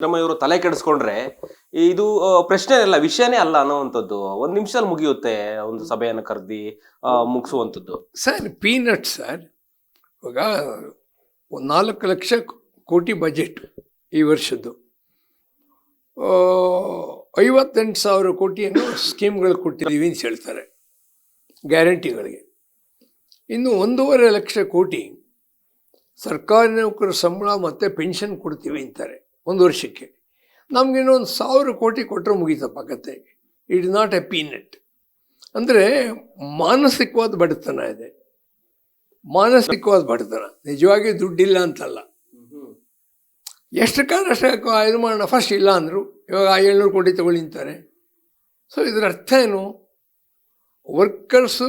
ಸಿದ್ದರಾಮಯ್ಯ ತಲೆ ಕೆಡಿಸ್ಕೊಂಡ್ರೆ ಇದು ಪ್ರಶ್ನೆ ಅಲ್ಲ ವಿಷಯನೇ ಅಲ್ಲ ಅನ್ನೋವಂಥದ್ದು. ಒಂದು ನಿಮಿಷದಲ್ಲಿ ಮುಗಿಯುತ್ತೆ ಒಂದು ಸಭೆಯನ್ನು ಕರೆದಿ ಮುಗಿಸುವಂಥದ್ದು. ಸರ್, ಪೀನಟ್ ಸರ್, ಇವಾಗ ಒಂದು ನಾಲ್ಕು ಲಕ್ಷ ಕೋಟಿ ಬಜೆಟ್ ಈ ವರ್ಷದ್ದು. ಐವತ್ತೆಂಟು ಸಾವಿರ ಕೋಟಿಯನ್ನು ಸ್ಕೀಮ್ಗಳು ಕೊಟ್ಟಿದ್ದೀವಿ ಅಂತ ಹೇಳ್ತಾರೆ, ಗ್ಯಾರಂಟಿಗಳಿಗೆ. ಇನ್ನು ಒಂದೂವರೆ ಲಕ್ಷ ಕೋಟಿ ಸರ್ಕಾರಿ ನೌಕರ ಸಂಬಳ ಮತ್ತು ಪೆನ್ಷನ್ ಕೊಡ್ತೀವಿ ಅಂತಾರೆ. ಒಂದು ವರ್ಷಕ್ಕೆ. ನಮಗಿನ್ನೊಂದು ಇನ್ನೊಂದು ಸಾವಿರ ಕೋಟಿ ಕೊಟ್ಟರೆ ಮುಗೀತಪ್ಪ ಕತೆ it is not a peanut ಅಂದರೆ ಮಾನಸಿಕವಾದ ಬಡತನ ಇದೆ. ಮಾನಸಿಕವಾದ ಬಡತನ. ನಿಜವಾಗಿ ದುಡ್ಡಿಲ್ಲ ಅಂತಲ್ಲ. ಎಷ್ಟು ಕಾಲ ಅಷ್ಟು ಇದು ಮಾಡೋಣ ಫಸ್ಟ್ ಇಲ್ಲ ಅಂದರು. ಇವಾಗ ಏಳ್ನೂರು ಕೋಟಿ ತಗೊಳ್ಳಿ ಅಂತಾರೆ. ಸೊ ಇದರ ಅರ್ಥ ಏನು? ವರ್ಕರ್ಸು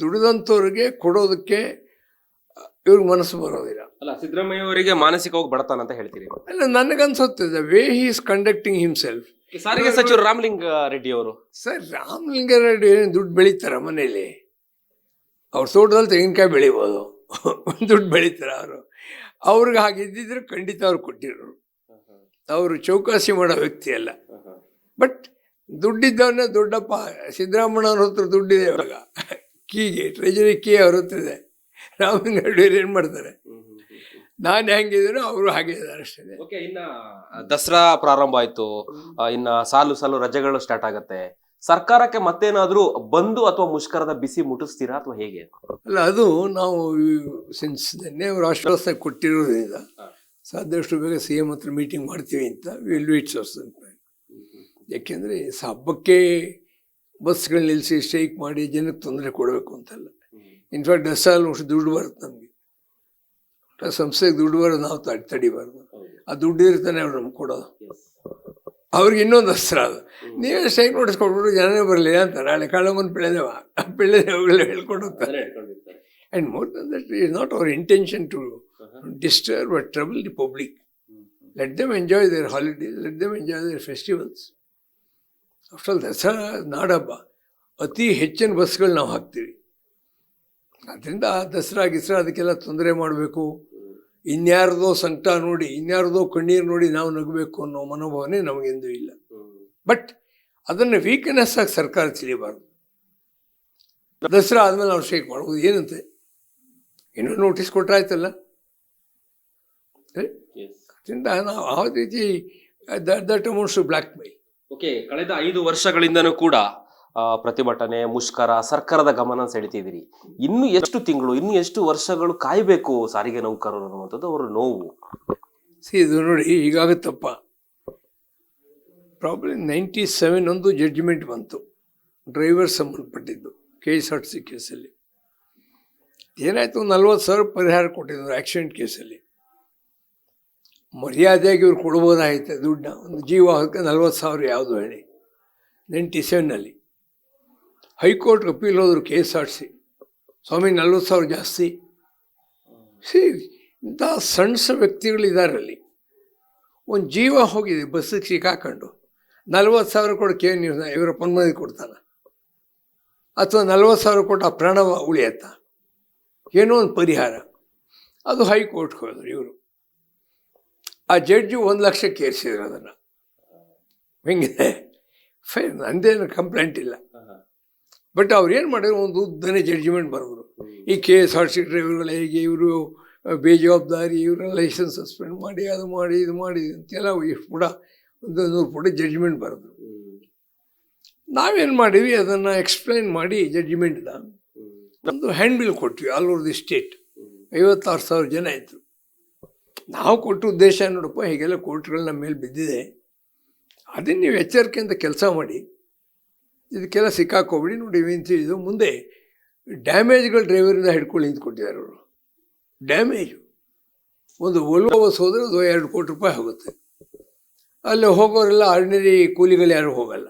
ದುಡಿದಂಥವ್ರಿಗೆ ಕೊಡೋದಕ್ಕೆ, ಇವ್ರಿಗೆ ಮನಸ್ಸು ಬರೋದಿಲ್ಲ. ಅಲ್ಲ ಸಿದ್ದರಾಮಯ್ಯ ಅವರಿಗೆ ಮಾನಸಿಕವಾಗಿ ಬಡತನ ಅಂತ ಹೇಳ್ತೀರಿ. ಅಲ್ಲ ನನಗನ್ಸುತ್ತೆ the way he is conducting himself ಸಾರಿಗೆ ಸಚಿವರು ರಾಮಲಿಂಗ ರೆಡ್ಡಿ ಅವರು. ಸರ್ ರಾಮಲಿಂಗಾರೆಡ್ಡಿ ಏನು ದುಡ್ಡು ಬೆಳೀತಾರ ಮನೇಲಿ? ಅವ್ರ ತೋಟದಲ್ಲಿ ತೆಂಗಿನಕಾಯಿ ಬೆಳಿಬೋದು. ದುಡ್ಡು ಬೆಳೀತಾರ ಅವರು. ಅವ್ರಿಗೆ ಹಾಗೆ ಇದ್ದಿದ್ರೆ ಖಂಡಿತ ಅವ್ರು ಕೊಟ್ಟಿರೋರು. ಅವರು ಚೌಕಾಸಿ ಮಾಡೋ ವ್ಯಕ್ತಿ ಅಲ್ಲ. ಬಟ್ ದುಡ್ಡಿದ್ದವನ್ನೇ ದೊಡ್ಡಪ್ಪ ಸಿದ್ದರಾಮಣ್ಣವ್ರ ಹತ್ರ ದುಡ್ಡಿದೆ ಇವಾಗ. ಕೀಗೆ ಟ್ರೆಜರಿ ಕೀ ಅವ್ರ ಹತ್ರ ಇದೆ. ರಾಮಲಿಂಗಾರೆಡ್ಡಿ ಏನು ಮಾಡ್ತಾರೆ? ನಾನು ಹೆಂಗಿದ್ರು ಅವರು ಹಾಗೆ ಇದ್ದಾರೆ ಅಷ್ಟೇ. ಓಕೆ ಇನ್ನ ದಸರಾ ಪ್ರಾರಂಭ ಆಯ್ತು. ಆ, ಇನ್ನ ಸಾಲು ಸಾಲು ರಜೆಗಳು ಸ್ಟಾರ್ಟ್ ಆಗತ್ತೆ. ಸರ್ಕಾರಕ್ಕೆ ಮತ್ತೇನಾದ್ರೂ ಬಂದು ಅಥವಾ ಮುಷ್ಕರದ ಬಿಸಿ ಮುಟ್ಟಿಸ್ತೀರಾ ಅಥವಾ ಹೇಗೆ? ಅಲ್ಲ ಅದು ನಾವು ಸಿನ್ಸ್ ನಿನ್ನೆ ಅವರು ಆಶ್ವಾಸನೆ ಕೊಟ್ಟಿರೋದ್ರಿಂದ ಸಾಧ್ಯಷ್ಟು ಬೇಗ ಸಿ ಎಂ ಹತ್ರ ಮೀಟಿಂಗ್ ಮಾಡ್ತೀವಿ ಅಂತ ವಿಲ್ ವೇಟ್ಸ್ ಅಂತ ಯಾಕೆಂದರೆ ಹಬ್ಬಕ್ಕೆ ಬಸ್ಗಳು ನಿಲ್ಲಿಸಿ ಸ್ಟ್ರೈಕ್ ಮಾಡಿ ಜನಕ್ಕೆ ತೊಂದರೆ ಕೊಡಬೇಕು ಅಂತಲ್ಲ. ಇನ್ಫ್ಯಾಕ್ಟ್ ದಸರಾ ಅಷ್ಟು ದುಡ್ಡು ಬರುತ್ತೆ ನಮಗೆ. ಸಂಸ್ಥೆಗೆ ದುಡ್ಡು ಬರೋದು ನಾವು ತಡಿ ತಡಿಬಾರ್ದು. ಆ ದುಡ್ಡು ಇರ್ತಾನೆ ಅವ್ರು ನಮ್ಗೆ ಕೊಡೋದು. ಅವ್ರಿಗೆ ಇನ್ನೊಂದು ಅಸ್ತ್ರ ಅದು. ನೀವೇ ಸ್ಟ್ರೈಕ್ ನೋಟಿಸ್ ಕೊಟ್ಬಿಟ್ಟು ಜನನೇ ಬರಲಿಲ್ಲ ಅಂತ ನಾಳೆ ಕಾಳಮ್ಮನ ಬೆಳೆದೇವ ಆ ಹೇಳ್ಕೊಡುತ್ತಾರೆ. ಹೇಳ್ಕೊಂಡು ಹೋಗ್ತಾರೆ and more than that is not our intention to disturb at trouble the public let them enjoy their holidays let them enjoy their festivals all, Dasara ನಾಡಹಬ್ಬ ಅತಿ ಹೆಚ್ಚಿನ ಬಸ್ಗಳು ನಾವು ಹಾಕ್ತೀವಿ. ಅದರಿಂದ ದಸರಾ ಗಿಸ್ರಾ ಅದಕ್ಕೆಲ್ಲ ತೊಂದರೆ ಮಾಡಬೇಕು. ಇನ್ಯಾರದೋ ಸಂಕಟ ನೋಡಿ ಇನ್ಯಾರದೋ ಕಣ್ಣೀರು ನೋಡಿ ನಾವು ನಗಬೇಕು ಅನ್ನೋ ಮನೋಭಾವನೆ ನಮಗೆಂದೂ ಇಲ್ಲ. ಬಟ್ ಅದನ್ನು ವೀಕ್ನೆಸ್ ಆಗಿ ಸರ್ಕಾರ ತಿಳಿಬಾರ್ದು. ದಸರಾ ಆದಮೇಲೆ ನಾವು ಶೇಕ್ ಮಾಡ್ಬೋದು. ಏನಂತೆ? ಇನ್ನೂ ನೋಟಿಸ್ ಕೊಟ್ಟರಾಯ್ತಲ್ಲ ಅದರಿಂದ ನಾವು ಆ ರೀತಿ that amounts blackmail okay ಕಳೆದ ಐದು ವರ್ಷಗಳಿಂದನೂ ಕೂಡ ಪ್ರತಿಭಟನೆ, ಮುಷ್ಕರ, ಸರ್ಕಾರದ ಗಮನ ಸೆಳಿತಿದ್ದೀರಿ ಇನ್ನು ಎಷ್ಟು ತಿಂಗಳು, ಇನ್ನು ಎಷ್ಟು ವರ್ಷಗಳು ಕಾಯಬೇಕು ಸಾರಿಗೆ ನೌಕರರು ಅನ್ನುವಂಥದ್ದು ಅವರ ನೋವು. ಸಿ, ಇದು ನೋಡಿ, ಈಗಾಗುತ್ತಪ್ಪ. ಪ್ರಾಬ್ಲಮ್ ನೈಂಟಿ ಸೆವೆನ್ ಒಂದು ಜಡ್ಜ್ಮೆಂಟ್ ಬಂತು. ಡ್ರೈವರ್ ಸಂಬಂಧಪಟ್ಟಿದ್ದು ಕೆ ಎಸ್ ಆರ್ ಸಿ ಕೇಸಲ್ಲಿ. ಏನಾಯಿತು ನಲ್ವತ್ತು ಸಾವಿರ ಪರಿಹಾರ ಕೊಟ್ಟಿದ್ರು ಆಕ್ಸಿಡೆಂಟ್ ಕೇಸಲ್ಲಿ. ಮರ್ಯಾದೆಯಾಗಿ ಇವ್ರು ಕೊಡ್ಬೋದಾಗಿತ್ತು ದುಡ್ಡನ್ನ. ಒಂದು ಜೀವಾಹಕ್ಕೆ ನಲ್ವತ್ತು ಸಾವಿರ ಯಾವುದು ಹೇಳಿ. ನೈಂಟಿ ಸೆವೆನ್ನಲ್ಲಿ ಹೈಕೋರ್ಟ್ಗೆ ಅಪೀಲ್ ಹೋದ್ರು ಕೆ ಎಸ್ ಆರ್ ಸಿ ಸ್ವಾಮಿ, ನಲ್ವತ್ತು ಸಾವಿರ ಜಾಸ್ತಿ. ಸಿ ಇಂಥ ಸಣ್ಣ ಸಣ್ಣ ವ್ಯಕ್ತಿಗಳಿದ್ದಾರೆ ಅಲ್ಲಿ. ಒಂದು ಜೀವ ಹೋಗಿದೆ ಬಸ್ಸಿಗೆ ಸಿಕ್ಕಾಕೊಂಡು. ನಲ್ವತ್ತು ಸಾವಿರ ಕೊಡಕ್ಕೆ ನೀವು ಇವರ ಪನ್ಮದಿ ಕೊಡ್ತಾನೆ. ಅಥವಾ ನಲ್ವತ್ತು ಸಾವಿರ ಕೊಟ್ಟು ಆ ಪ್ರಾಣವ ಉಳಿಯತ್ತ ಏನೋ ಒಂದು ಪರಿಹಾರ. ಅದು ಹೈಕೋರ್ಟ್ಗೆ ಹೋದ್ರು ಇವರು. ಆ ಜಡ್ಜು ಒಂದು ಲಕ್ಷಕ್ಕೆ ಏರಿಸಿದ್ರು ಅದನ್ನು. ಹೆಂಗಿದೆ ಫೈನ್ ನಂದೇನು ಕಂಪ್ಲೇಂಟ್ ಇಲ್ಲ. ಬಟ್ ಅವ್ರು ಏನು ಮಾಡಿದ್ರು? ಒಂದು ಉದ್ದನೆ ಜಡ್ಜ್ಮೆಂಟ್ ಬರೋರು. ಈ ಕೆ ಎಸ್ ಆರ್ ಸಿ ಡ್ರೈವರ್ಗಳಿಗೆ ಇವರು ಬೇಜವಾಬ್ದಾರಿ ಇವರ ಲೈಸೆನ್ಸ್ ಸಸ್ಪೆಂಡ್ ಮಾಡಿ ಅದು ಮಾಡಿ ಇದು ಮಾಡಿ ಅಂತೆಲ್ಲ ಎಷ್ಟು ಪುಟ ಒಂದು ನೂರು ಪುಟ ಜಡ್ಜ್ಮೆಂಟ್ ಬರೋದು. ನಾವೇನು ಮಾಡಿವಿ ಅದನ್ನು ಎಕ್ಸ್ಪ್ಲೈನ್ ಮಾಡಿ ಜಡ್ಜ್ಮೆಂಟ್ದ ನಮ್ಮದು ಹ್ಯಾಂಡ್ ಬಿಲ್ ಕೊಟ್ವಿ ಆಲ್ ಓವರ್ ದಿ ಸ್ಟೇಟ್ ಐವತ್ತಾರು ಸಾವಿರ ಜನ ಇದ್ದರು ನಾವು ಕೊಟ್ಟ ಉದ್ದೇಶ ನೋಡಪ್ಪ ಹೀಗೆಲ್ಲ ಕೋರ್ಟ್ಗಳು ನಮ್ಮ ಮೇಲೆ ಬಿದ್ದಿದೆ. ಅದನ್ನು ನೀವು ಎಚ್ಚರಿಕೆಯಿಂದ ಕೆಲಸ ಮಾಡಿ. ಇದಕ್ಕೆಲ್ಲ ಸಿಕ್ಕಾಕೋಬಿಡಿ ನೋಡಿ ಇದು. ಮುಂದೆ ಡ್ಯಾಮೇಜ್ಗಳು ಡ್ರೈವರಿಂದ ಹಿಡ್ಕೊಂಡು ನಿಂತ್ಕೊಟ್ಟಿದ್ದಾರೆ ಅವರು. ಡ್ಯಾಮೇಜು. ಒಂದು ಒಲ್ವೋ ಬಸ್ ಹೋದರೆ ಅದು ಎರಡು ಕೋಟಿ ರೂಪಾಯಿ ಹೋಗುತ್ತೆ. ಅಲ್ಲಿ ಹೋಗೋರೆಲ್ಲ ಆರ್ಡಿನರಿ ಕೂಲಿಗಳು ಯಾರು ಹೋಗಲ್ಲ.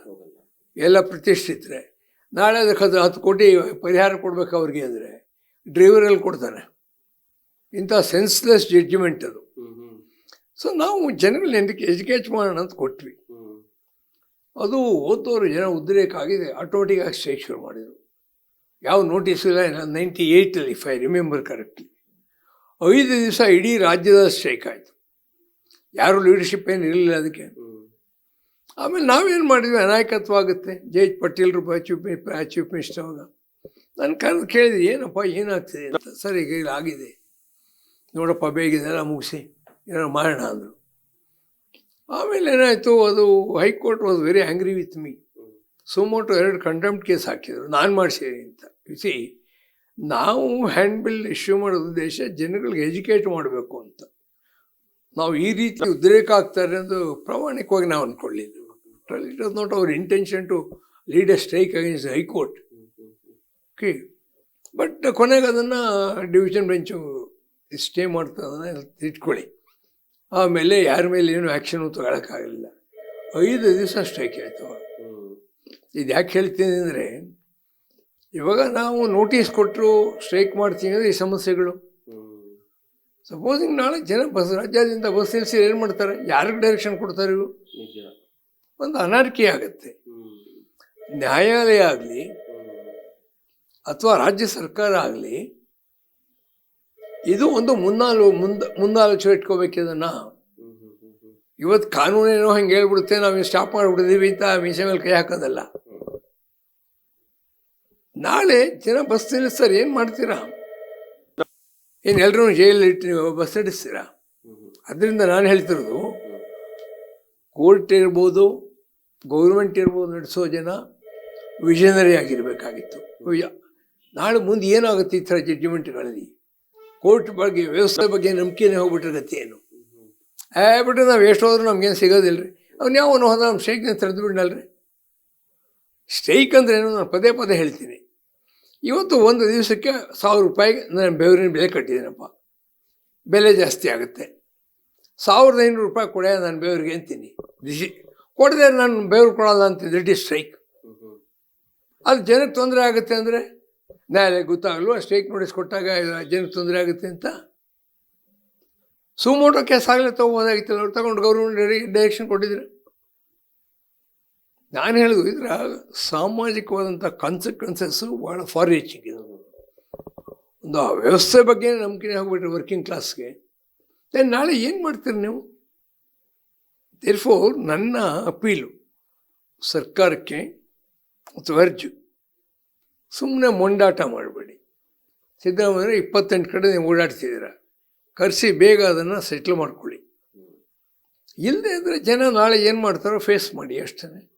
ಎಲ್ಲ ಪ್ರತಿಷ್ಠಿತರೆ. ನಾಳೆ ಅದಕ್ಕೆ ಹತ್ತು ಹತ್ತು ಕೋಟಿ ಪರಿಹಾರ ಕೊಡಬೇಕು ಅವ್ರಿಗೆ ಅಂದರೆ ಡ್ರೈವರಲ್ಲಿ ಕೊಡ್ತಾರೆ. ಇಂಥ ಸೆನ್ಸ್ಲೆಸ್ ಜಡ್ಜ್ಮೆಂಟ್ ಅದು. ಸೊ ನಾವು ಜನಗಳನ್ನ ಎಂದಕ್ಕೆ ಎಜುಕೇಟ್ ಮಾಡೋಣ ಅಂತ ಕೊಟ್ವಿ. ಅದು ಓದೋರು ಜನ ಉದ್ರೇಕ ಆಗಿದೆ ಆಟೋಮೆಟಿಕ್ಕಾಗಿ ಸ್ಟ್ರೈಕ್ ಶುರು ಮಾಡಿದರು. ಯಾವ ನೋಟಿಸ್ ಇಲ್ಲ ನೈಂಟಿ ಏಯ್ಟಲ್ಲಿ ಇಫ್ ಐ ರಿಮೆಂಬರ್ ಕರೆಕ್ಟ್ಲಿ ಐದು ದಿವಸ ಇಡೀ ರಾಜ್ಯದ ಸ್ಟ್ರೈಕ್ ಆಯಿತು. ಯಾರು ಲೀಡರ್ಶಿಪ್ ಏನು ಇರಲಿಲ್ಲ ಅದಕ್ಕೆ. ಆಮೇಲೆ ನಾವೇನು ಮಾಡಿದ್ವಿ? ಅನಾಯಕತ್ವ ಆಗುತ್ತೆ ಜೆ ಎಚ್ ಪಟೇಲ್ರು ಚೀಫ್ ಚೀಫ್ ಮಿನಿಸ್ಟರ್ ಅವಾಗ ನಾನು ಕರೆದು ಕೇಳಿದೆ, ಏನಪ್ಪ, ಏನಾಗ್ತಿದೆ ಅಂತ. ಸರಿ, ಈಗ ಆಗಿದೆ. ನೋಡಪ್ಪ, ಬೇಗ ಇದೆಲ್ಲ ಮುಗಿಸಿ. ಏನೋ ಮಾಡೋಣ ಅಂದರು. ಆಮೇಲೆ ಏನಾಯಿತು, ಅದು high court was very angry with me ಸುಮೋಟು ಎರಡು ಕಂಟೆಂಪ್ಟ್ ಕೇಸ್ ಹಾಕಿದರು. ನಾನು ಮಾಡಿಸಿದೆ ಅಂತ. ಸಿ ನಾವು ಹ್ಯಾಂಡ್ ಬಿಲ್ ಇಶ್ಯೂ ಮಾಡೋ ಉದ್ದೇಶ ಜನಗಳಿಗೆ ಎಜುಕೇಟ್ ಮಾಡಬೇಕು ಅಂತ. ನಾವು ಈ ರೀತಿ ಉದ್ರೇಕ ಆಗ್ತಾರೆ ಎಂದು ಪ್ರಾಮಾಣಿಕವಾಗಿ ನಾವು ಅಂದ್ಕೊಳ್ಳಿದ್ದು it was not our intention to lead a strike against high court okay but ಕೊನೆಗೆ ಅದನ್ನು ಡಿವಿಷನ್ ಬೆಂಚು ಸ್ಟೇ ಮಾಡ್ತದನ್ನ ಇಟ್ಕೊಳ್ಳಿ. ಆಮೇಲೆ ಯಾರ ಮೇಲೆ ಏನು ಆ್ಯಕ್ಷನು ತಗೊಳಕ್ಕಾಗಲಿಲ್ಲ. ಐದು ದಿವಸ ಸ್ಟ್ರೈಕ್ ಆಯಿತು ಇದು ಯಾಕೆ ಹೇಳ್ತೀನಿ ಅಂದರೆ ಇವಾಗ ನಾವು ನೋಟಿಸ್ ಕೊಟ್ಟರು ಸ್ಟ್ರೈಕ್ ಮಾಡ್ತೀವಿ ಅಂದರೆ ಈ ಸಮಸ್ಯೆಗಳು. ಸಪೋಸಿಂಗ್ ನಾಳೆ ಜನ ಬಸ್ ರಾಜ್ಯಾದ್ಯಂತ ಬಸ್ ನಿಲ್ಲಿಸಿ ಏನು ಮಾಡ್ತಾರೆ? ಯಾರಿಗೆ ಡೈರೆಕ್ಷನ್ ಕೊಡ್ತಾರೆ ಇವು ಒಂದು ಅನಾರ್ಕಿ ಆಗುತ್ತೆ. ನ್ಯಾಯಾಲಯ ಆಗಲಿ ಅಥವಾ ರಾಜ್ಯ ಸರ್ಕಾರ ಆಗಲಿ ಇದು ಒಂದು ಮುನ್ನಾಲು ಮುಂದ ಮುಂದಾಲೋಚನೆ ಇಟ್ಕೋಬೇಕು ಇದನ್ನು. ಇವತ್ತು ಕಾನೂನೇನೋ ಹಂಗೆ ಹೇಳ್ಬಿಡುತ್ತೆ, ನಾವು ಸ್ಟಾಪ್ ಮಾಡಿಬಿಡಿದೀವಿ ಅಂತ ಮೀಸೆ ಮೇಲೆ ಕೈ ಹಾಕೋದಲ್ಲ. ನಾಳೆ ಜನ ಬಸ್ ನಿಲ್ಲಿಸ್ತಾರೆ ಏನು ಮಾಡ್ತೀರಾ? ಏನು ಎಲ್ಲರೂ ಜೈಲಲ್ಲಿ ಇಟ್ಟು ನೀವು ಬಸ್ ನಡೆಸ್ತೀರಾ ಅದರಿಂದ ನಾನು ಹೇಳ್ತಿರೋದು ಕೋರ್ಟ್ ಇರ್ಬೋದು ಗೌರ್ಮೆಂಟ್ ಇರ್ಬೋದು ನಡೆಸೋ ಜನ ವಿಷನರಿ ಆಗಿರಬೇಕಾಗಿತ್ತು. ನಾಳೆ ಮುಂದೆ ಏನಾಗುತ್ತೆ ಈ ಥರ ಜಡ್ಜ್ಮೆಂಟ್ಗಳಲ್ಲಿ ಕೋರ್ಟ್ ಬಗ್ಗೆ ವ್ಯವಸ್ಥೆ ಬಗ್ಗೆ ನಂಬಿಕೆನೇ ಹೋಗ್ಬಿಟ್ರೆ ಗತಿ ಏನು? ಏ ನಾವು ಎಷ್ಟು ಹೋದ್ರೂ ನಮ್ಗೇನು ಸಿಗೋದಿಲ್ಲ ರೀ ಅವ್ನು ಯಾವ ಹೋದ ನಮ್ಮ ಸ್ಟ್ರೈಕ್ನ ತೆರೆದು ಬಿಡಲ್ರಿ ಸ್ಟ್ರೈಕ್ ಅಂದ್ರೆ ಏನು? ನಾನು ಪದೇ ಪದೇ ಹೇಳ್ತೀನಿ. ಇವತ್ತು ಒಂದು ದಿವಸಕ್ಕೆ ಸಾವಿರ ರೂಪಾಯಿಗೆ ನಾನು ಬೆವರಿನ ಬೆಲೆ ಕಟ್ಟಿದ್ದೀನಪ್ಪ ಬೆಲೆ ಜಾಸ್ತಿ ಆಗುತ್ತೆ. ಸಾವಿರದ ಐನೂರು ರೂಪಾಯಿ ಕೊಡ ನಾನು ಬೆವರಿಗೆ ಅಂತೀನಿ. ದಿಶಿ ಕೊಡದೆ ನಾನು ಬೆವರು ಕೊಡೋಲ್ಲ ಅಂತ ದಟ್ ಈಸ್ ಸ್ಟ್ರೈಕ್ ಅದು ಜನಕ್ಕೆ ತೊಂದರೆ ಆಗುತ್ತೆ ಅಂದರೆ ನ್ಯಾಯಾಲಯ ಗೊತ್ತಾಗಲ್ವ ಸ್ಟೇಕ್ ನೋಟಿಸ್ ಕೊಟ್ಟಾಗ ಜನಕ್ಕೆ ತೊಂದರೆ ಆಗುತ್ತೆ ಅಂತ. ಸುಮೋಟೋ ಕೇಸ್ ಆಗಲೇ ತೊಗೋಬೋದಾಗಿತ್ತಲ್ಲ ಅವ್ರು ತಗೊಂಡು ಗೌರ್ಮೆಂಟ್ ಡೈರೆಕ್ಷನ್ ಕೊಟ್ಟಿದ್ರು. ನಾನು ಹೇಳೋದು, ಇದರ ಸಾಮಾಜಿಕವಾದಂಥ ಕಾನ್ಸಿಕ್ವೆನ್ಸಸ್ಸು ಭಾಳ ಫಾರ್ ರೀಚಿಂಗ್ ಇದು. ಒಂದು ಆ ವ್ಯವಸ್ಥೆ ಬಗ್ಗೆ ನಂಬಿಕೆ ಹೋಗ್ಬಿಟ್ರೆ ವರ್ಕಿಂಗ್ ಕ್ಲಾಸ್ಗೆ ದೆನ್ ನಾಳೆ ಏನು ಮಾಡ್ತೀರಿ ನೀವು? ದೇರ್ಫೋರ್ ನನ್ನ ಅಪೀಲು ಸರ್ಕಾರಕ್ಕೆ ಅಥವಾ ಅರ್ಜು. ಸುಮ್ಮನೆ ಮೊಂಡಾಟ ಮಾಡಬೇಡಿ. ಸಿದ್ದರಾಮಯ್ಯ ಇಪ್ಪತ್ತೆಂಟು ಕಡೆ ನೀವು ಓಡಾಡ್ತಿದ್ದೀರ. ಕರೆಸಿ ಬೇಗ ಅದನ್ನು ಸೆಟ್ಲ್ ಮಾಡ್ಕೊಳ್ಳಿ. ಇಲ್ಲದೆ ಅಂದರೆ ಜನ ನಾಳೆ ಏನು ಮಾಡ್ತಾರೋ ಫೇಸ್ ಮಾಡಿ ಅಷ್ಟೇ